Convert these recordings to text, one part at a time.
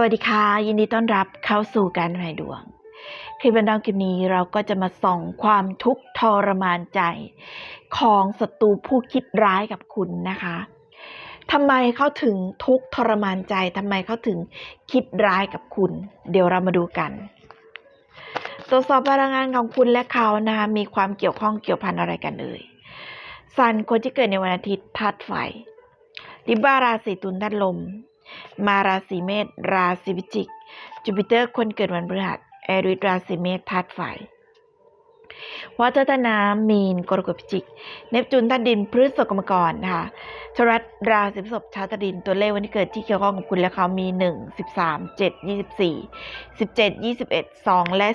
วัสดีค่ะ ยินดีต้อนรับเข้าสู่การหมายดวง คลิปบันดาลคลิปนี้เราก็จะมาส่องความทุกข์ทรมานใจ ของศัตรูผู้คิดร้ายกับคุณนะคะทำไมเขาถึงทุกข์ทรมานใจทำไมเขาถึงคิดร้ายกับคุณ เดี๋ยวเรามาดูกัน ตรวจสอบพลังงานของคุณและเขานะคะมีความเกี่ยวข้องเกี่ยวพันอะไรกันเอ่ยสันคนที่เกิดในวันอาทิตย์ธาตุไฟลิบาราศีตุลธาตุลม มาราศีเมษราศีพิจิก จูปิเตอร์คนเกิดวันพฤหัสแอริสราศีเมษธาตุไฟวัฒนน้ำมีนกรกฎพิจิก เนปจูนธาตุดินพฤษภกมกรนะคะชรัตราศีพฤษภชาวธาตุดินตัวเลขวันที่เกิดที่เกี่ยวข้องกับคุณและเขามี 1 13 7 24 17 21 2 และ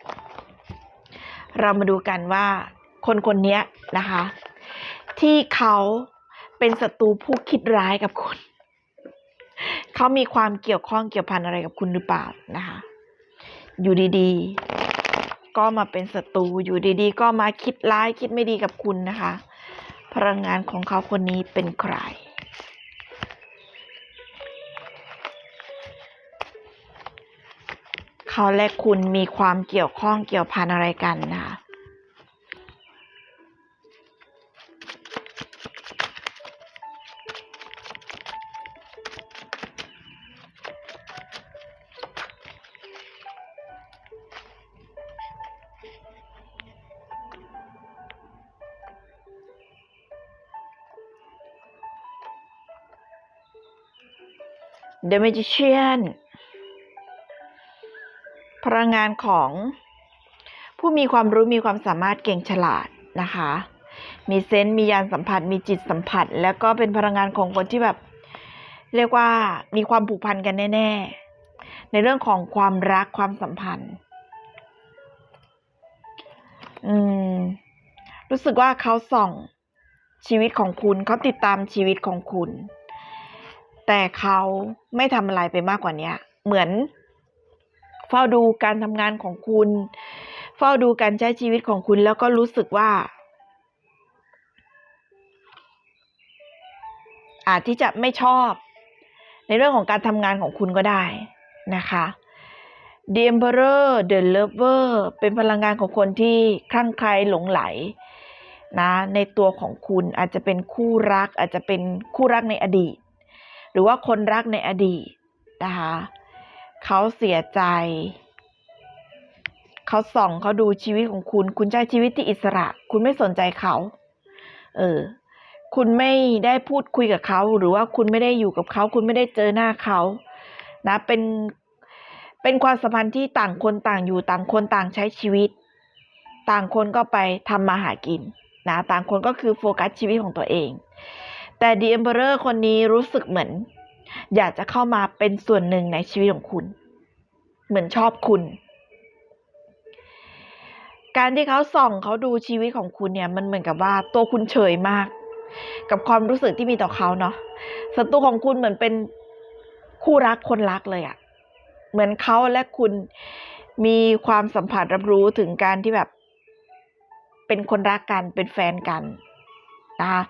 18 เรามาดูกันว่าคนคนนี้นะคะ ที่เขาเป็นศัตรูผู้คิดร้ายกับคุณ เขามีความเกี่ยวข้องเกี่ยวพันอะไรกับคุณหรือเปล่านะคะ อยู่ดีๆ ก็มาเป็นศัตรูอยู่ดีๆ ก็มาคิดร้ายคิดไม่ดีกับคุณนะคะ พลังงานของเขาคนนี้เป็นใครเขาและคุณมีความเกี่ยวข้องเกี่ยวพันอะไรกันนะคะ The Magician พลังงานของผู้มีความรู้มีความสามารถเก่งฉลาดนะคะ มีเซนส์มียานสัมผัส มีจิตสัมผัส แล้วก็เป็นพลังงานของคนที่แบบ เรียกว่ามีความผูกพันกันแน่ ๆ ในเรื่องของความรักความสัมพันธ์ อืม รู้สึกว่าเขาส่องชีวิตของคุณเขาติดตามชีวิตของคุณ แต่เขาไม่ทำอะไรไปมากกว่านี้เหมือน เฝ้าดูการทำงานของคุณ เฝ้าดูการใช้ชีวิตของคุณแล้วก็รู้สึกว่า อาจที่จะไม่ชอบ ในเรื่องของการทำงานของคุณก็ได้นะคะ The Emperor The Lover เป็นพลังงานของคนที่คลั่งไคล้หลงไหลนะในตัวของคุณอาจจะเป็นคู่รัก อาจจะเป็นคู่รักในอดีต หรือว่าคนรักในอดีตนะคะเขาเสียใจ เขาส่องเขาดูชีวิตของคุณ คุณใช้ชีวิตที่อิสระ คุณไม่สนใจเขา เออ คุณไม่ได้พูดคุยกับเขา หรือว่าคุณไม่ได้อยู่กับเขา คุณไม่ได้เจอหน้าเขา นะ เป็น เป็นความสัมพันธ์ที่ต่างคนต่างอยู่ ต่างคนต่างใช้ชีวิต ต่างคนก็ไปทำมาหากิน นะ ต่างคนก็คือโฟกัสชีวิตของตัวเอง แต่ The Emperor คนนี้รู้สึกเหมือน อยากจะเข้ามาเป็นส่วนหนึ่งในชีวิตของคุณ เหมือนชอบคุณ การที่เขาส่องเขาดูชีวิตของคุณเนี่ย มันเหมือนกับว่าตัวคุณเฉยมาก กับความรู้สึกที่มีต่อเขาเนาะศัตรูของคุณเหมือนเป็นคู่รักคนรักเลยอะเหมือนเขาและคุณมีความสัมผัสรับรู้ถึงการที่แบบ เป็นคนรักกันเป็นแฟนกัน นะคะ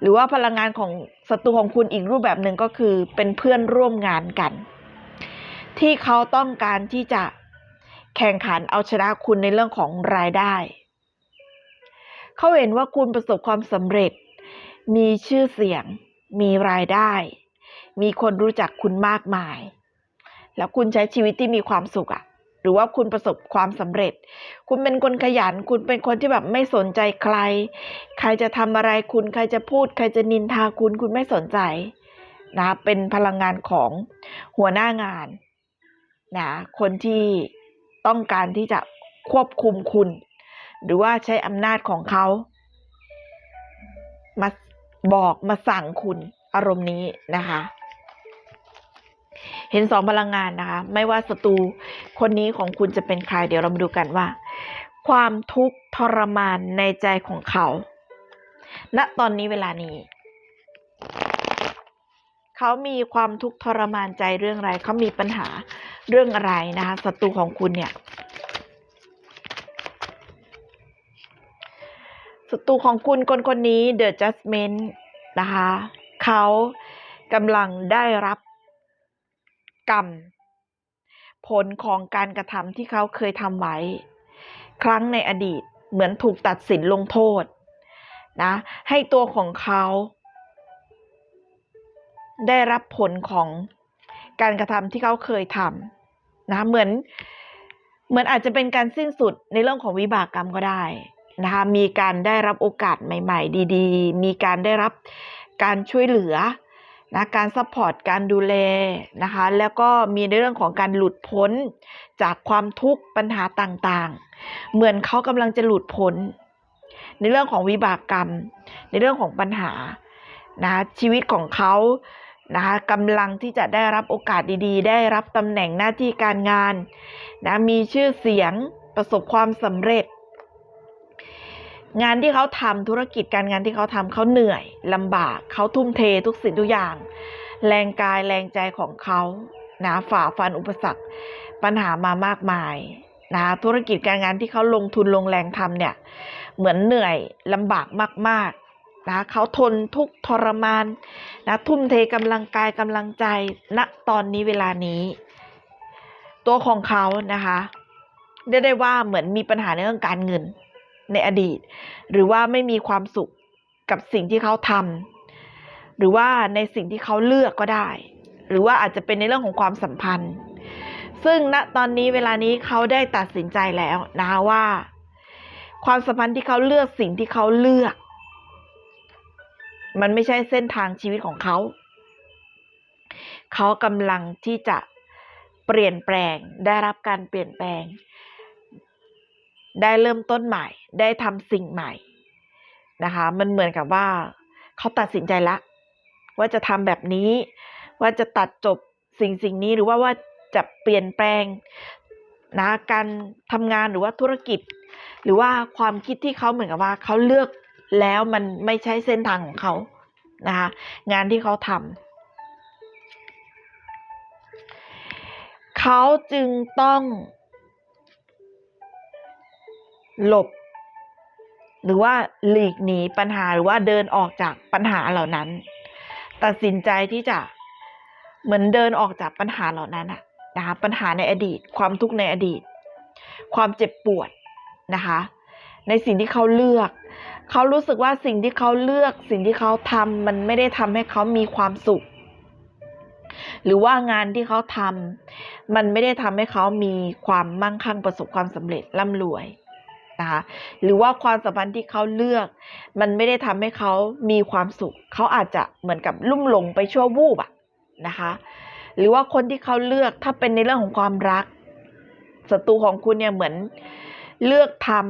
หรือว่าพลังงานของศัตรูของคุณอีกรูปแบบหนึ่งก็คือเป็นเพื่อนร่วมงานกัน ที่เขาต้องการที่จะแข่งขันเอาชนะคุณในเรื่องของรายได้ เขาเห็นว่าคุณประสบความสำเร็จ มีชื่อเสียง มีรายได้ มีคนรู้จักคุณมากมาย แล้วคุณใช้ชีวิตที่มีความสุขอะ หรือว่าคุณประสบความสำเร็จ คุณเป็นคนขยัน คุณเป็นคนที่แบบไม่สนใจใคร ใครจะทำอะไรคุณ ใครจะพูด ใครจะนินทาคุณ คุณไม่สนใจนะ เป็นพลังงานของหัวหน้างานนะ คนที่ต้องการที่จะควบคุมคุณ หรือว่าใช้อำนาจของเขา มาบอกมาสั่งคุณอารมณ์นี้นะคะ เห็นสองพลังงานนะคะ ไม่ว่าศัตรูคนนี้ของคุณจะเป็นใคร เดี๋ยวเรามาดูกันว่า ความทุกข์ทรมานในใจของเขา ณตอนนี้เวลานี้ เขามีความทุกข์ทรมานใจเรื่องอะไร เขามีปัญหาเรื่องอะไรนะคะศัตรูของคุณเนี่ยศัตรูของคุณคนคนนี้ The Judgment นะคะ เขากำลังได้รับ กรรม ผลของการกระทำที่เขาเคยทำไว้ ครั้งในอดีตเหมือนถูกตัดสินลงโทษนะให้ตัวของเขาได้รับผลของการกระทำที่เขาเคยทำนะเหมือนเหมือนอาจจะเป็นการสิ้นสุดในเรื่องของวิบากกรรมก็ได้นะคะมีการได้รับโอกาสใหม่ ๆ ดี ๆ มีการได้รับการช่วยเหลือ นะการซัพพอร์ตการดูแลนะคะแล้วก็มีในเรื่องของการหลุดพ้นจากความทุกข์ปัญหาต่างๆ เหมือนเขากำลังจะหลุดพ้น ในเรื่องของวิบากกรรม ในเรื่องของปัญหานะชีวิตของเขานะคะกำลังที่จะได้รับโอกาสดีๆ ได้รับตำแหน่งหน้าที่การงานนะมีชื่อเสียงประสบความสำเร็จ งานที่เขาทำธุรกิจการงานที่เขาทำเขาเหนื่อยลำบากเขาทุ่มเททุกสิ่งทุกอย่าง แรงกายแรงใจของเขานะฝ่าฟันอุปสรรค ปัญหามามากมายนะธุรกิจการงานที่เขาลงทุนลงแรงทำเนี่ยเหมือนเหนื่อยลำบากมากๆนะเขาทนทุกทรมานนะทุ่มเทกำลังกายกำลังใจณตอนนี้เวลานี้ ตัวของเขานะคะเรียกได้ว่าเหมือนมีปัญหาในเรื่องการเงิน ในอดีต หรือว่าไม่มีความสุขกับสิ่งที่เขาทำหรือว่าในสิ่งที่เขาเลือกก็ได้ หรือว่าอาจจะเป็นในเรื่องของความสัมพันธ์ ซึ่งณตอนนี้เวลานี้เขาได้ตัดสินใจแล้วนะคะว่า ความสัมพันธ์ที่เขาเลือกสิ่งที่เขาเลือก มันไม่ใช่เส้นทางชีวิตของเขา เขากำลังที่จะเปลี่ยนแปลงได้รับการเปลี่ยนแปลง ได้เริ่มต้นใหม่ ได้ทำสิ่งใหม่นะคะ มันเหมือนกับว่าเขาตัดสินใจละว่าจะทำแบบนี้ ว่าจะตัดจบสิ่งสิ่งนี้หรือว่าว่าจะเปลี่ยนแปลงนะการทำงานหรือว่าธุรกิจ หรือว่าความคิดที่เขาเหมือนกับว่าเขาเลือกแล้วมันไม่ใช่เส้นทางของเขานะคะงานที่เขาทำเขาจึงต้อง หลบ หรือว่าหลีกหนีปัญหาหรือว่าเดินออกจากปัญหาเหล่านั้น ตัดสินใจที่จะเหมือนเดินออกจากปัญหาเหล่านั้นอะนะคะปัญหาในอดีต ความทุกข์ในอดีต ความเจ็บปวดนะคะ ในสิ่งที่เขาเลือก เขารู้สึกว่าสิ่งที่เขาเลือกสิ่งที่เขาทำมันไม่ได้ทำให้เขามีความสุข หรือว่างานที่เขาทำมันไม่ได้ทำให้เขามีความมั่งคั่งประสบความสำเร็จร่ำรวย นะคะหรือว่าความสัมพันธ์ที่เขาเลือก มันไม่ได้ทำให้เขามีความสุข เขาอาจจะเหมือนกับลุ่มหลงไปชั่ววูบอะนะคะ หรือว่าคนที่เขาเลือกถ้าเป็นในเรื่องของความรักศัตรูของคุณเนี่ยเหมือนเลือกทำ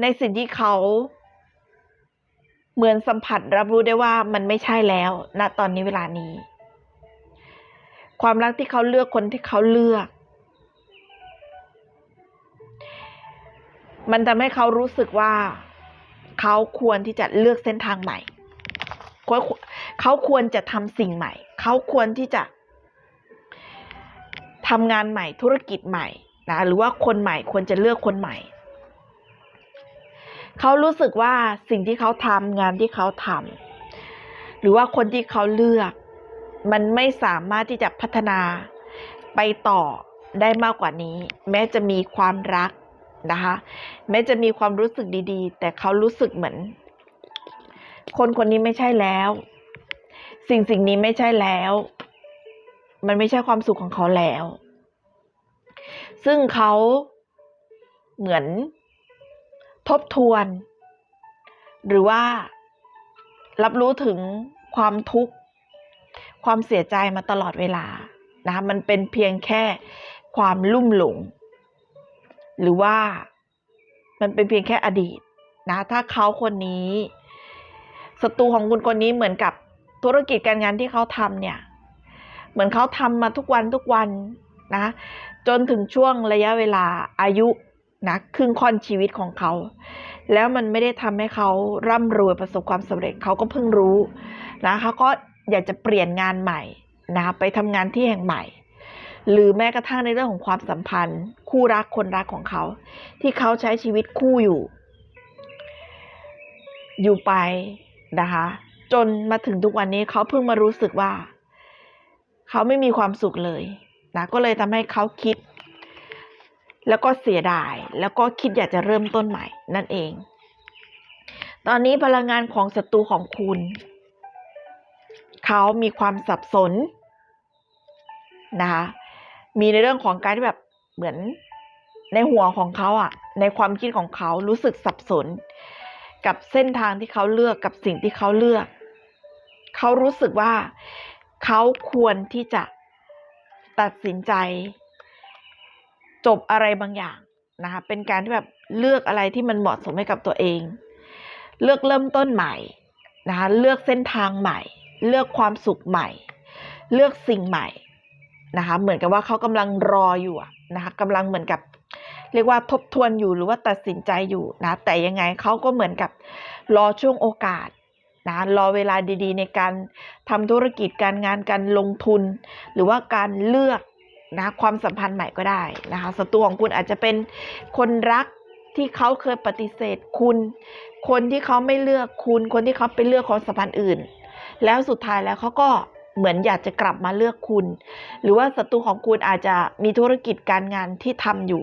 ในสิ่งที่เขาเหมือนสัมผัสรับรู้ได้ว่ามันไม่ใช่แล้วณตอนนี้เวลานี้ ความรักที่เขาเลือกคนที่เขาเลือก มันทำให้เขารู้สึกว่าเขาควรที่จะเลือกเส้นทางใหม่เขาควรจะทำสิ่งใหม่ เขาควรที่จะทำงานใหม่ธุรกิจใหม่นะหรือว่าคนใหม่ควรจะเลือกคนใหม่ เขารู้สึกว่าสิ่งที่เขาทำงานที่เขาทำหรือว่าคนที่เขาเลือก มันไม่สามารถที่จะพัฒนาไปต่อได้มากกว่านี้ แม้จะมีความรัก นะคะแม้จะมีความรู้สึกดีๆ แต่เขารู้สึกเหมือน คนคนนี้ไม่ใช่แล้ว สิ่งสิ่งนี้ไม่ใช่แล้ว มันไม่ใช่ความสุขของเขาแล้ว ซึ่งเขาเหมือนทบทวน หรือว่ารับรู้ถึงความทุกข์ ความเสียใจมาตลอดเวลานะคะมันเป็นเพียงแค่ความลุ่มหลง หรือว่ามันเป็นเพียงแค่อดีตนะ ถ้าเขาคนนี้ศัตรูของคุณคนนี้เหมือนกับธุรกิจการงานที่เขาทำเนี่ย เหมือนเขาทำมาทุกวันทุกวันนะ จนถึงช่วงระยะเวลาอายุนะครึ่งค่อนชีวิตของเขา แล้วมันไม่ได้ทำให้เขาร่ำรวยประสบความสำเร็จเขาก็เพิ่งรู้นะเขาก็อยากจะเปลี่ยนงานใหม่นะไปทำงานที่แห่งใหม่ หรือแม้กระทั่งในเรื่องของความสัมพันธ์ คู่รักคนรักของเขา ที่เขาใช้ชีวิตคู่อยู่ อยู่ไปนะคะ จนมาถึงทุกวันนี้เขาเพิ่งมารู้สึกว่า เขาไม่มีความสุขเลยนะก็เลยทำให้เขาคิด แล้วก็เสียดาย แล้วก็คิดอยากจะเริ่มต้นใหม่นั่นเอง ตอนนี้พลังงานของศัตรูของคุณ เขามีความสับสนนะคะ มีในเรื่องของการที่แบบเหมือนในหัวของเขาอะในความคิดของเขารู้สึกสับสน กับเส้นทางที่เขาเลือกกับสิ่งที่เขาเลือก เขารู้สึกว่าเขาควรที่จะตัดสินใจ จบอะไรบางอย่างนะคะเป็นการที่แบบเลือกอะไรที่มันเหมาะสมให้กับตัวเอง เลือกเริ่มต้นใหม่นะคะเลือกเส้นทางใหม่ เลือกความสุขใหม่ เลือกสิ่งใหม่ นะคะเหมือนกับว่าเขากำลังรออยู่นะคะกำลังเหมือนกับ เรียกว่าทบทวนอยู่หรือว่าตัดสินใจอยู่นะแต่ยังไงเขาก็เหมือนกับรอช่วงโอกาสนะรอเวลาดีๆ ในการทำธุรกิจการงานการลงทุน หรือว่าการเลือกนะความสัมพันธ์ใหม่ก็ได้นะคะศัตรูของคุณอาจจะเป็นคนรักที่เขาเคยปฏิเสธคุณ คนที่เขาไม่เลือกคุณ คนที่เขาไปเลือกความสัมพันธ์อื่น แล้วสุดท้ายแล้วเขาก็ เหมือนอยากจะกลับมาเลือกคุณ หรือว่าศัตรูของคุณอาจจะมีธุรกิจการงานที่ทำอยู่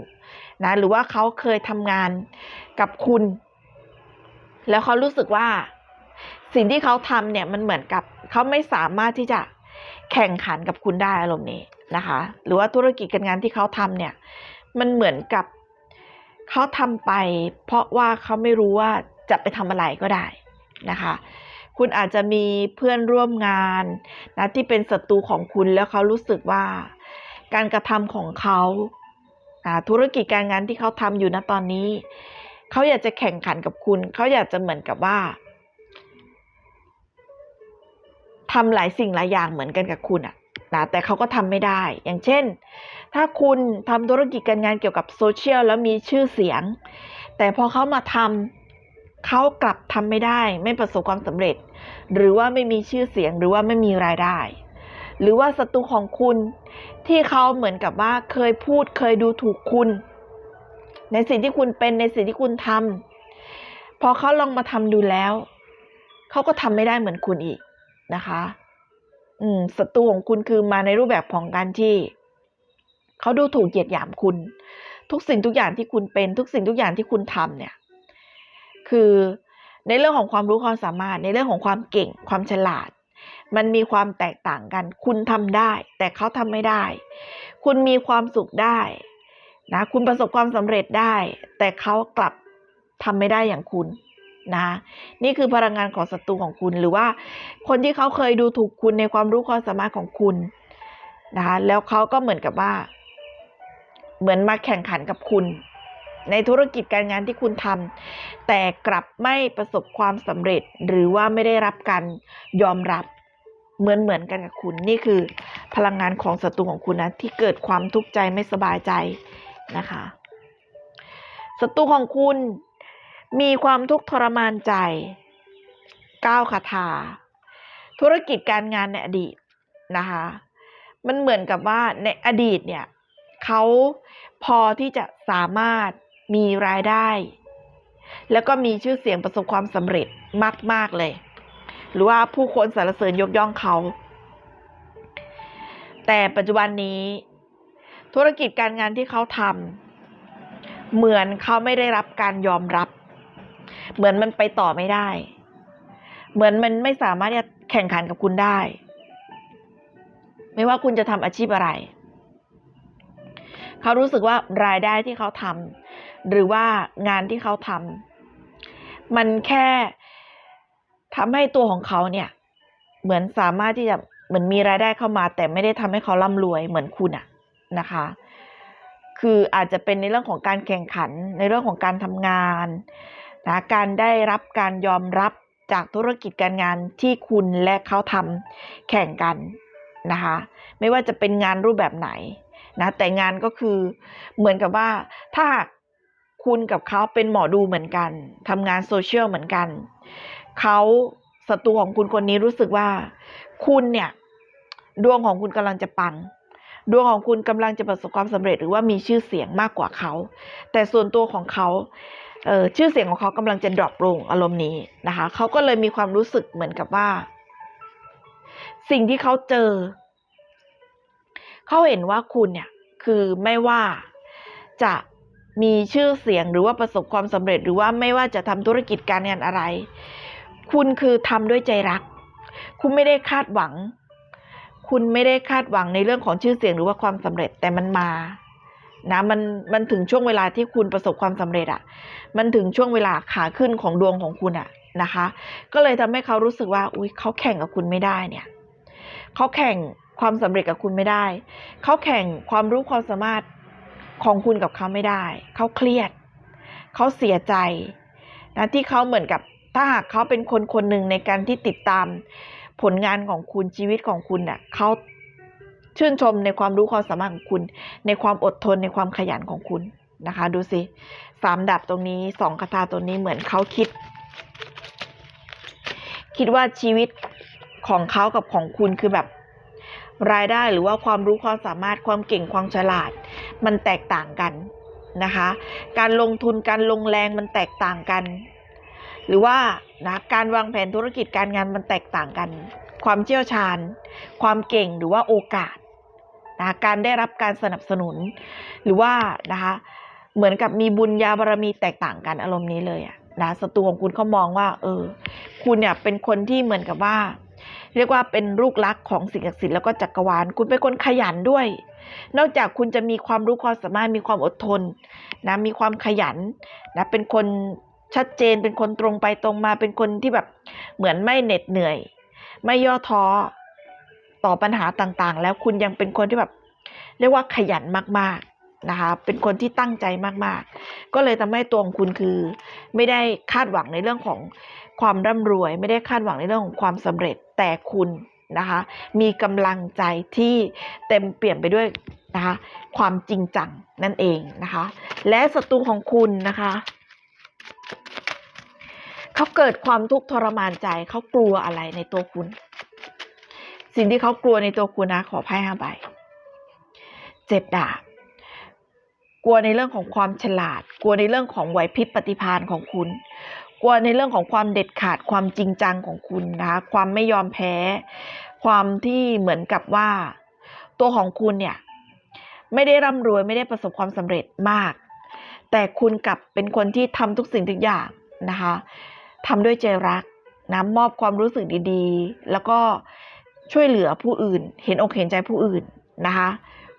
นะหรือว่าเขาเคยทำงานกับคุณ แล้วเขารู้สึกว่า สิ่งที่เขาทำเนี่ยมันเหมือนกับเขาไม่สามารถที่จะแข่งขันกับคุณได้อารมณ์นี้นะคะ หรือว่าธุรกิจการงานที่เขาทำเนี่ย มันเหมือนกับเขาทำไป เพราะว่าเขาไม่รู้ว่าจะไปทำอะไรก็ได้นะคะ คุณอาจจะมีเพื่อนร่วมงานนะที่เป็นศัตรูของคุณแล้วเขารู้สึกว่า การกระทำของเขาธุรกิจการงานที่เขาทำอยู่ณตอนนี้ เขาอยากจะแข่งขันกับคุณ เขาอยากจะเหมือนกับว่าทำหลายสิ่งหลายอย่างเหมือนกันกับคุณอะนะแต่เขาก็ทำไม่ได้ อย่างเช่น ถ้าคุณทำธุรกิจการงานเกี่ยวกับโซเชียลแล้วมีชื่อเสียง แต่พอเขามาทำ เขากลับทำไม่ได้ ไม่ประสบความสำเร็จ หรือว่าไม่มีชื่อเสียงหรือว่าไม่มีรายได้ หรือว่าศัตรูของคุณ ที่เขาเหมือนกับว่าเคยพูดเคยดูถูกคุณ ในสิ่งที่คุณเป็นในสิ่งที่คุณทำพอเขาลองมาทำดูแล้วเขาก็ทำไม่ได้เหมือนคุณอีกนะคะ อืมศัตรูของคุณคือมาในรูปแบบของการที่เขาดูถูกเหยียดหยามคุณ ทุกสิ่งทุกอย่างที่คุณเป็น ทุกสิ่งทุกอย่างที่คุณทำเนี่ย คือในเรื่องของความรู้ความสามารถในเรื่องของความเก่งความฉลาด มันมีความแตกต่างกัน คุณทำได้ แต่เขาทำไม่ได้ คุณมีความสุขได้นะคุณประสบความสำเร็จได้ แต่เขากลับทำไม่ได้อย่างคุณนะนี่คือพลังงานของศัตรูของคุณหรือว่า คนที่เขาเคยดูถูกคุณในความรู้ความสามารถของคุณนะคะแล้วเขาก็เหมือนกับว่า เหมือนมาแข่งขันกับคุณ ในธุรกิจการงานที่คุณทำแต่กลับไม่ประสบความสำเร็จ หรือว่าไม่ได้รับการยอมรับเหมือนเหมือนกันกับคุณนี่คือ พลังงานของศัตรูของคุณนะที่เกิดความทุกข์ใจไม่สบายใจนะคะศัตรูของคุณมีความทุกข์ทรมานใจก้าวคาถา ธุรกิจการงานในอดีตนะคะมันเหมือนกับว่าในอดีตเนี่ยเขาพอที่จะสามารถ มีรายได้ แล้วก็มีชื่อเสียงประสบความสำเร็จมาก ๆ เลย หรือว่าผู้คนสรรเสริญยกย่องเขา แต่ปัจจุบันนี้ ธุรกิจการงานที่เขาทำเหมือนเขาไม่ได้รับการยอมรับ เหมือนมันไปต่อไม่ได้ เหมือนมันไม่สามารถจะแข่งขันกับคุณได้ ไม่ว่าคุณจะทำอาชีพอะไร เขารู้สึกว่ารายได้ที่เขาทำหรือว่างานที่เขาทำมันแค่ทำให้ตัวของเขาเนี่ย เหมือนสามารถที่จะเหมือนมีรายได้เข้ามา แต่ไม่ได้ทำให้เขาร่ำรวยเหมือนคุณอะนะคะ คืออาจจะเป็นในเรื่องของการแข่งขันในเรื่องของการทำงานนะการได้รับการยอมรับจากธุรกิจการงานที่คุณและเขาทำแข่งกันนะคะ ไม่ว่าจะเป็นงานรูปแบบไหน นะแต่งานก็คือเหมือนกับว่าถ้าคุณกับเขาเป็นหมอดูเหมือนกันทำงานโซเชียลเหมือนกันเขาศัตรูของคุณคนนี้รู้สึกว่า คุณเนี่ยดวงของคุณกำลังจะปังดวงของคุณกำลังจะประสบความสำเร็จหรือว่ามีชื่อเสียงมากกว่าเขา แต่ส่วนตัวของเขาเออชื่อเสียงของเขากำลังจะดรอปลงอารมณ์นี้นะคะเขาก็เลยมีความรู้สึกเหมือนกับว่า สิ่งที่เขาเจอ เขาเห็นว่าคุณเนี่ยคือไม่ว่าจะมีชื่อเสียงหรือว่าประสบความสำเร็จ หรือว่าไม่ว่าจะทำธุรกิจการงานอะไร คุณคือทำด้วยใจรัก คุณไม่ได้คาดหวัง คุณไม่ได้คาดหวังในเรื่องของชื่อเสียงหรือว่าความสำเร็จแต่มันมานะมันมันถึงช่วงเวลาที่คุณประสบความสำเร็จอะ่ะ มันถึงช่วงเวลาขาขึ้นของดวงของคุณอะ่ะนะคะ ก็เลยทำให้เขารู้สึกว่า อุ้ยเขาแข่งกับคุณไม่ได้เนี่ยเขาแข่ง ความสำเร็จกับคุณไม่ได้ เขาแข่งความรู้ความสามารถของคุณกับเขาไม่ได้ เขาเครียด เขาเสียใจนะที่เขาเหมือนกับถ้าหากเขาเป็นคนคนหนึ่งในการที่ติดตามผลงานของคุณชีวิตของคุณเน่ะเขาชื่นชมในความรู้ความสามารถของคุณ ในความอดทนในความขยันของคุณนะคะ ดูสิสามดับตรงนี้สองคาถาตรงนี้เหมือนเขาคิด คิดว่าชีวิตของเขากับของคุณคือแบบ รายได้หรือว่าความรู้ความสามารถความเก่งความฉลาด มันแตกต่างกันนะคะ การลงทุนการลงแรงมันแตกต่างกัน หรือว่านะการวางแผนธุรกิจการงานมันแตกต่างกัน ความเชี่ยวชาญ ความเก่งหรือว่าโอกาสนะการได้รับการสนับสนุน หรือว่านะคะเหมือนกับมีบุญญาบารมีแตกต่างกันอารมณ์นี้เลยอะนะศัตรูของคุณเขามองว่า เออ คุณเนี่ยเป็นคนที่เหมือนกับว่า เรียกว่าเป็นลูกรักของสิ่งศักดิ์สิทธิ์แล้วก็จักรวาล คุณเป็นคนขยันด้วย นอกจากคุณจะมีความรู้ความสามารถมีความอดทนนะมีความขยันนะเป็นคนชัดเจนเป็นคนตรงไปตรงมาเป็นคนที่แบบเหมือนไม่เหน็ดเหนื่อย ไม่ย่อท้อต่อปัญหาต่างๆ แล้วคุณยังเป็นคนที่แบบ เรียกว่าขยันมากๆนะคะ เป็นคนที่ตั้งใจมากๆ ก็เลยทำให้ตัวของคุณคือ ไม่ได้คาดหวังในเรื่องของ ความร่ำรวย ไม่ได้คาดหวังในเรื่องของความสำเร็จแต่คุณนะคะ มีกำลังใจที่เต็มเปี่ยมไปด้วยนะคะความจริงจังนั่นเองนะคะ และศัตรูของคุณนะคะเขาเกิดความทุกข์ทรมานใจเขากลัวอะไรในตัวคุณ สิ่งที่เขากลัวในตัวคุณนะขอไพ่ห้าใบเจ็ดดาบกลัวในเรื่องของความฉลาด กลัวในเรื่องของไหวพริบปฏิภาณของคุณ กลัวในเรื่องของความเด็ดขาดความจริงจังของคุณนะคะความไม่ยอมแพ้ ความที่เหมือนกับว่า ตัวของคุณเนี่ยไม่ได้ร่ำรวยไม่ได้ประสบความสำเร็จมาก แต่คุณกลับเป็นคนที่ทำทุกสิ่งทุกอย่างนะคะทำด้วยใจรักนะมอบความรู้สึกดีๆ แล้วก็ช่วยเหลือผู้อื่น เห็นอกเห็นใจผู้อื่นนะคะ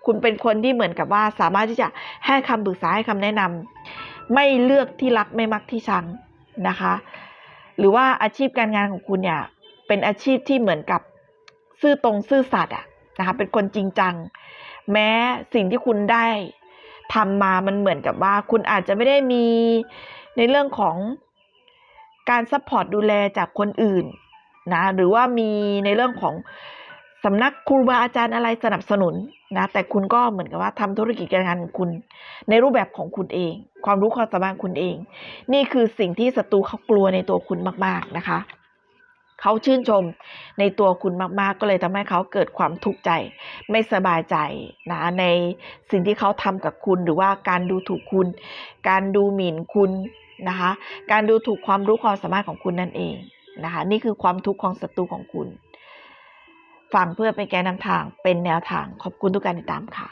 คุณเป็นคนที่เหมือนกับว่าสามารถที่จะให้คำปรึกษาให้คำแนะนำไม่เลือกที่รักไม่มักที่ชัง นะคะ หรือว่าอาชีพการงานของคุณเนี่ยเป็นอาชีพที่เหมือนกับซื่อตรงซื่อสัตย์อะนะคะเป็นคนจริงจัง แม้สิ่งที่คุณได้ทำมามันเหมือนกับว่า คุณอาจจะไม่ได้มีในเรื่องของการซัพพอร์ตดูแลจากคนอื่นนะหรือว่ามีในเรื่องของ สำนักครูบาอาจารย์อะไรสนับสนุนนะแต่คุณก็เหมือนกับว่าทำธุรกิจการงานของคุณ ในรูปแบบของคุณเอง ความรู้ความสามารถคุณเอง นี่คือสิ่งที่ศัตรูเขากลัวในตัวคุณมาก ๆนะคะเขาชื่นชมในตัวคุณมากๆ ก็เลยทำให้เขาเกิดความทุกข์ใจ ไม่สบายใจนะในสิ่งที่เขาทำกับคุณ หรือว่าการดูถูกคุณ การดูหมิ่นคุณนะคะการดูถูกความรู้ความสามารถของคุณนั่นเองนะคะนี่คือความทุกข์ของศัตรูของคุณ ฟังเพื่อเป็นแกนนำทางเป็นแนวทางขอบคุณทุกการติดตามค่ะ